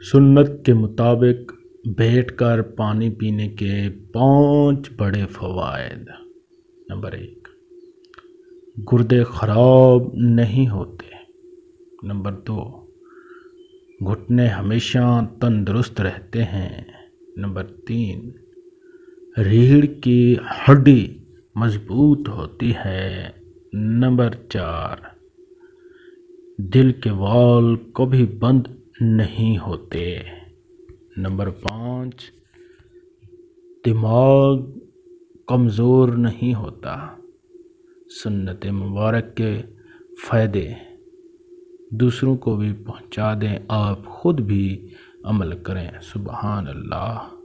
सुन्नत के मुताबिक बैठकर पानी पीने के पांच बड़े फ़वाद नंबर एक गुर्दे ख़राब नहीं होते नंबर दो घुटने हमेशा तंदुरुस्त रहते हैं। नंबर तीन, रीढ़ की हड्डी मज़बूत होती है। नंबर चार, दिल के वाल कभी बंद नहीं होते। नंबर पाँच, दिमाग कमज़ोर नहीं होता। सुन्नत मुबारक के फ़ायदे दूसरों को भी पहुँचा दें। आप ख़ुद भी अमल करें। सुबहान अल्लाह।